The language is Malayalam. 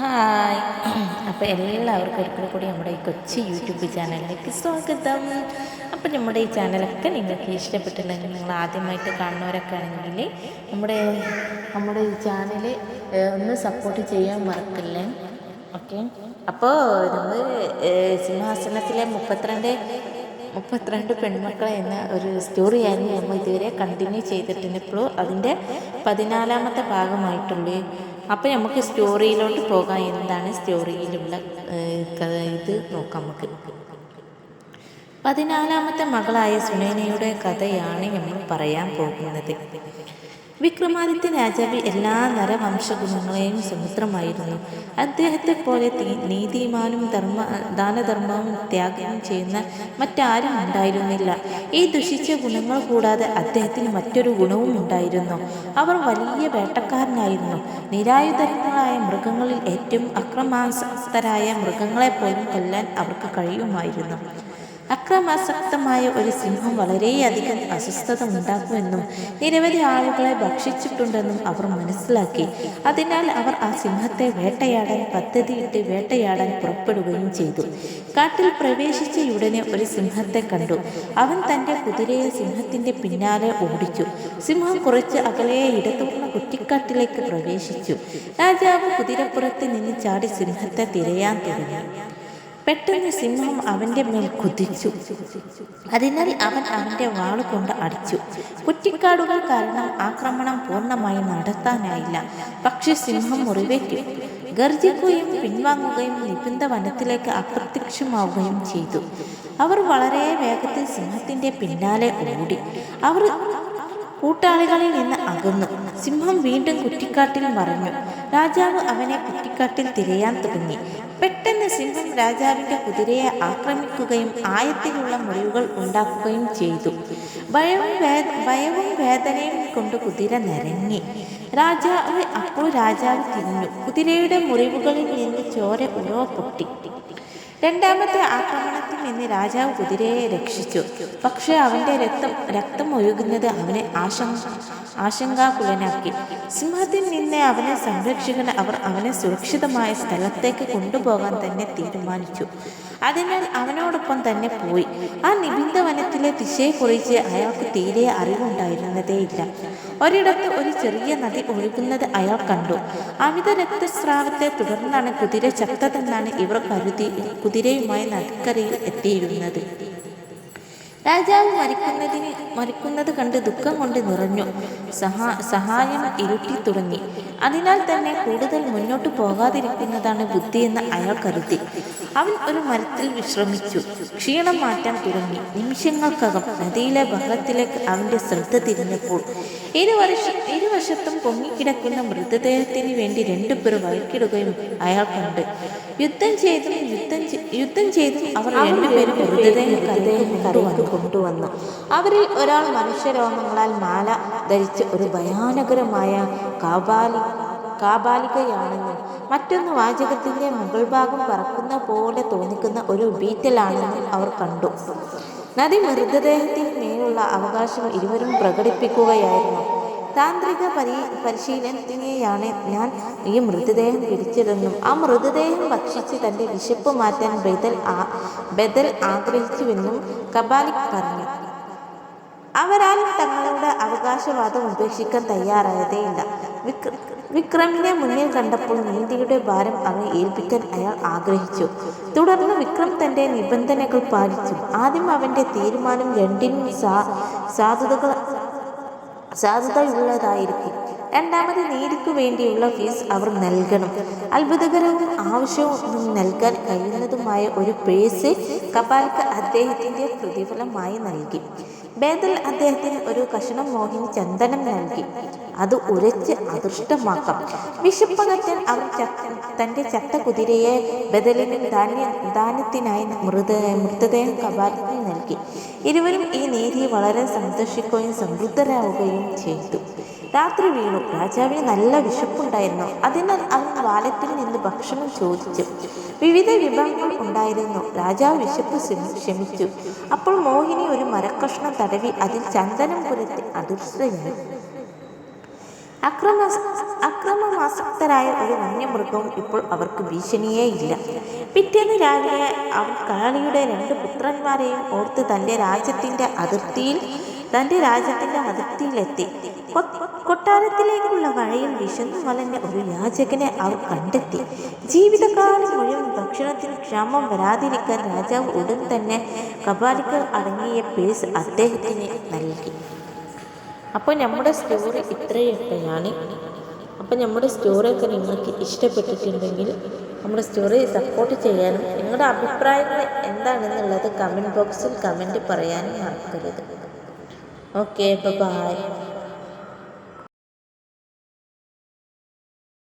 ഹായ്. അപ്പോൾ എല്ലാവർക്കും ഒരിക്കൽ കൂടി നമ്മുടെ ഈ കൊച്ചി യൂട്യൂബ് ചാനലിലേക്ക് സ്വാഗതം. അപ്പോൾ നമ്മുടെ ഈ ചാനലൊക്കെ നിങ്ങൾക്ക് ഇഷ്ടപ്പെട്ടില്ലെങ്കിൽ നിങ്ങൾ ആദ്യമായിട്ട് കാണുന്നവരൊക്കെ ആണെങ്കിൽ നമ്മുടെ നമ്മുടെ ഈ ചാനൽ ഒന്ന് സപ്പോർട്ട് ചെയ്യാൻ മറക്കല്ലേ? ഓക്കെ. അപ്പോൾ നമ്മൾ സിംഹാസനത്തിലെ മുപ്പത്തിരണ്ട് മുപ്പത്തിരണ്ട് പെൺമക്കളെ എന്ന ഒരു സ്റ്റോറിയായിരുന്നു നമ്മൾ ഇതുവരെ കണ്ടിന്യൂ ചെയ്തിട്ടുണ്ട് ഇപ്പോൾ അതിന്റെ പതിനാലാമത്തെ ഭാഗമായിട്ടുള്ളൂ അപ്പോൾ നമുക്ക് സ്റ്റോറിയിലോട്ട് പോകാം. എന്താണ് സ്റ്റോറിയിലുള്ള ഇത് നോക്കാം നമുക്ക്. പതിനാലാമത്തെ മകളായ സുനേനയുടെ കഥയാണ് നമ്മൾ പറയാൻ പോകുന്നത്. വിക്രമാദിത്യ രാജാവ് എല്ലാ നരവംശഗുണങ്ങളെയും സമുദ്രമായിരുന്നു അദ്ദേഹത്തെ പോലെ നീതിമാനും ധർമ്മ ദാനധർമ്മവും ത്യാഗവും ചെയ്യുന്ന മറ്റാരും ഉണ്ടായിരുന്നില്ല. ഈ ദുഷിച്ച ഗുണങ്ങൾ കൂടാതെ അദ്ദേഹത്തിന് മറ്റൊരു ഗുണവും ഉണ്ടായിരുന്നു. അവർ വലിയ വേട്ടക്കാരനായിരുന്നു. നിരായുധങ്ങളായ മൃഗങ്ങളിൽ ഏറ്റവും അക്രമാസക്തരായ മൃഗങ്ങളെ പോലും കൊല്ലാൻ അവർക്ക് കഴിയുമായിരുന്നു. അക്രമാസക്തമായ ഒരു സിംഹം വളരെയധികം അസ്വസ്ഥത ഉണ്ടാക്കുമെന്നും നിരവധി ആളുകളെ ഭക്ഷിച്ചിട്ടുണ്ടെന്നും അവർ മനസ്സിലാക്കി. അതിനാൽ അവർ ആ സിംഹത്തെ വേട്ടയാടാൻ പദ്ധതിയിട്ട് വേട്ടയാടാൻ പുറപ്പെടുകയും ചെയ്തു. കാട്ടിൽ പ്രവേശിച്ച ഉടനെ ഒരു സിംഹത്തെ കണ്ടു. അവൻ തന്റെ കുതിരയെ സിംഹത്തിന്റെ പിന്നാലെ ഓടിച്ചു. സിംഹം കുറച്ച് അകലെ ഇടതൂർന്ന കുറ്റിക്കാട്ടിലേക്ക് പ്രവേശിച്ചു. രാജാവ് കുതിരപ്പുറത്ത് നിന്ന് ചാടി സിംഹത്തെ തിരയാൻ തുടങ്ങി. പെട്ടെന്ന് സിംഹം അവന്റെ മേൽ കുതിച്ചു. അതിനാൽ അവൻ അവന്റെ വാളുകൊണ്ട് അടിച്ചു. കുറ്റിക്കാടുകൾ കാരണം ആക്രമണം പൂർണമായി നടത്താനായില്ല. പക്ഷെ സിംഹം മുറിവേറ്റു ഗർജിക്കുകയും പിൻവാങ്ങുകയും നിബിന്ധ വനത്തിലേക്ക് അപ്രത്യക്ഷമാവുകയും ചെയ്തു. അവർ വളരെ വേഗത്തിൽ സിംഹത്തിന്റെ പിന്നാലെ ഓടി. അവർ കൂട്ടാളികളിൽ നിന്ന് അകന്നു. സിംഹം വീണ്ടും കുറ്റിക്കാട്ടിൽ മറഞ്ഞു. രാജാവ് അവനെ കുറ്റിക്കാട്ടിൽ തിരയാൻ തുടങ്ങി. പെട്ടെന്ന് സിംഹം രാജാവിന്റെ കുതിരയെ ആക്രമിക്കുകയും ആയത്തിലുള്ള മുറിവുകൾ ഉണ്ടാക്കുകയും ചെയ്തു. ഭയവും ഭയവും വേദനയും കൊണ്ട് കുതിര നിരങ്ങി. രാജാവ് അപ്പോൾ രാജാവ് തിരിഞ്ഞു. കുതിരയുടെ മുറിവുകളിൽ നിന്ന് ചോര ഉറവ പൊട്ടി. രണ്ടാമത്തെ ആക്രമണത്തിൽ നിന്ന് രാജാവ് കുതിരയെ രക്ഷിച്ചു. പക്ഷേ അവന്റെ രക്തം രക്തം ഒഴുകുന്നത് അവനെ ആശങ്ക ആശങ്കാകുലനാക്കി. സിംഹത്തിൽ നിന്ന് അവനെ സംരക്ഷിക്കാൻ അവർ അവനെ സുരക്ഷിതമായ സ്ഥലത്തേക്ക് കൊണ്ടുപോകാൻ തന്നെ തീരുമാനിച്ചു. അതിനാൽ അവനോടൊപ്പം തന്നെ പോയി. ആ നിബിന്ദ വനത്തിലെ ദിശയെക്കുറിച്ച് അയാൾക്ക് തീരെ അറിവുണ്ടായിരുന്നതേയില്ല ഒരിടത്ത് ഒരു ചെറിയ നദി ഒഴുകുന്നത് അയാൾ കണ്ടു. അമിത രക്തസ്രാവത്തെ തുടർന്നാണ് കുതിര ചത്തതെന്നാണ് ഇവർ കരുതി കുതിരയുമായി നദിക്കരയിൽ എത്തിയിരുന്നത് രാജാവ് മരിക്കുന്നതിന് മരിക്കുന്നത് കണ്ട് ദുഃഖം കൊണ്ട് നിറഞ്ഞു. സഹാ സഹായം ഇരുട്ടി തുടങ്ങി. അതിനാൽ തന്നെ കൂടുതൽ മുന്നോട്ട് പോകാതിരിക്കുന്നതാണ് ബുദ്ധിയെന്ന് അയാൾ കരുതി. അവൻ ഒരു മരത്തിൽ വിശ്രമിച്ചു. ക്ഷീണം മാറ്റാൻ തുടങ്ങി. നിമിഷങ്ങൾക്കകം നദിയിലെ ബഹളത്തിലേക്ക് അവന്റെ ശ്രദ്ധ തിരിഞ്ഞപ്പോൾ ഇരുവർഷ ഇരുവശത്തും പൊങ്ങിക്കിടക്കുന്ന മൃതദേഹത്തിന് വേണ്ടി രണ്ടുപേർ വഴിക്കിടുകയും അയാൾ കണ്ട്. യുദ്ധം ചെയ്തും യുദ്ധം യുദ്ധം ചെയ്തും അവർ രണ്ടുപേരും മൃതദേഹം കരയിൽ കൊണ്ടുവന്നു. കൊണ്ടുവന്നു അവരിൽ ഒരാൾ മനുഷ്യരോമങ്ങളാൽ മാല ധരിച്ച് ഒരു ഭയാനകരമായ കാബാലി കാബാലികയാണെന്നും മറ്റൊന്ന് വാചകത്തിന്റെ മുകൾ ഭാഗം പറക്കുന്ന പോലെ തോന്നിക്കുന്ന ഒരു ബീറ്റലാണെന്നും അവർ കണ്ടു. നദി മൃതദേഹത്തിന് മേലുള്ള അവകാശം ഇരുവരും പ്രകടിപ്പിക്കുകയായിരുന്നു. താന്ത്രിക പരി പരിശീലനത്തിനെയാണ് ഞാൻ ഈ മൃതദേഹം പിടിച്ചതെന്നും ആ മൃതദേഹം ഭക്ഷിച്ച് തന്റെ വിശപ്പ് മാറ്റാൻ ബദൽ ആ ബദൽ ആഗ്രഹിച്ചുവെന്നും കബാലിക് പറഞ്ഞു. അവരാരും തങ്ങളുടെ അവകാശവാദം ഉപേക്ഷിക്കാൻ തയ്യാറായതേയില്ല. വിക്ര വിക്രമിനെ മുന്നിൽ കണ്ടപ്പോൾ നീതിയുടെ ഭാരം അവനെ ഏൽപ്പിക്കാൻ അയാൾ ആഗ്രഹിച്ചു. തുടർന്ന് വിക്രം തന്റെ നിബന്ധനകൾ പാലിച്ചു. ആദ്യം അവന്റെ തീരുമാനം രണ്ടിനും സാ സാധുതകൾ സാധുതയുള്ളതായിരിക്കും രണ്ടാമത് നീതിക്കു വേണ്ടിയുള്ള ഫീസ് അവർ നൽകണം. അത്ഭുതകരവും ആവശ്യവും നൽകാൻ കഴിയുന്നതുമായ ഒരു പേഴ്സ് കപാൽക്ക് അദ്ദേഹത്തിന്റെ പ്രതിഫലമായി നൽകി. ബേദൽ അദ്ദേഹത്തിന് ഒരു കഷണം മോഹിനി ചന്ദനം നൽകി. അത് ഉരച്ച് അദൃഷ്ടമാക്കാം. വിശപ്പകറ്റൻ ചത്ത- തന്റെ ചത്ത കുതിരയെ ബദലിന് ധാന്യ ദാനത്തിനായി മൃത മൃതദേഹം കപാലിന് നൽകി. ഇരുവരും ഈ നീതി വളരെ സന്തോഷിക്കുകയും സമൃദ്ധരാവുകയും ചെയ്തു. രാത്രി വീണു. രാജാവിന് നല്ല വിശപ്പുണ്ടായിരുന്നു. അതിനാൽ അവൻ വാലറ്റിൽ നിന്ന് ഭക്ഷണം ചോദിച്ചു. വിവിധ വിഭവങ്ങൾ ഉണ്ടായിരുന്നു. രാജാവ് വിശപ്പ് ക്ഷമിച്ചു. അപ്പോൾ മോഹിനി ഒരു മരക്കഷ്ണം തടവി അതിൽ ചന്ദനം പുരത്തി അദൃശ്യയായി അക്രമ അക്രമമാസക്തരായ ഒരു വന്യമൃഗവും ഇപ്പോൾ അവർക്ക് ഭീഷണിയേ ഇല്ല. പിറ്റേന്ന് രാവിലെ അവൻ കാളിയുടെ രണ്ട് പുത്രന്മാരെയും ഓർത്ത് തന്റെ രാജ്യത്തിന്റെ അതിർത്തിയിൽ തന്റെ രാജ്യത്തിന്റെ അതിർത്തിയിലെത്തി. കൊട്ടാരത്തിലേക്കുള്ള വഴിയിൽ വിശന്നു വലഞ്ഞ ഒരു യാചകനെ അവർ കണ്ടെത്തി. ജീവിതകാലം മുഴുവൻ ഭക്ഷണത്തിന് ക്ഷാമം വരാതിരിക്കാൻ രാജാവ് ഉടൻ തന്നെ കപാലിക്കൽ അടങ്ങിയ പേസ് അദ്ദേഹത്തിന് നൽകി. അപ്പോൾ നമ്മുടെ സ്റ്റോറി ഇത്രയൊക്കെയാണ് അപ്പോൾ നമ്മുടെ സ്റ്റോറിയൊക്കെ നിങ്ങൾക്ക് ഇഷ്ടപ്പെട്ടിട്ടുണ്ടെങ്കിൽ നമ്മുടെ സ്റ്റോറി സപ്പോർട്ട് ചെയ്യാനും നിങ്ങളുടെ അഭിപ്രായങ്ങൾ എന്താണെന്നുള്ളത് കമന്റ് ബോക്സിൽ കമന്റ് പറയാനും മറക്കരുത്. Okay bye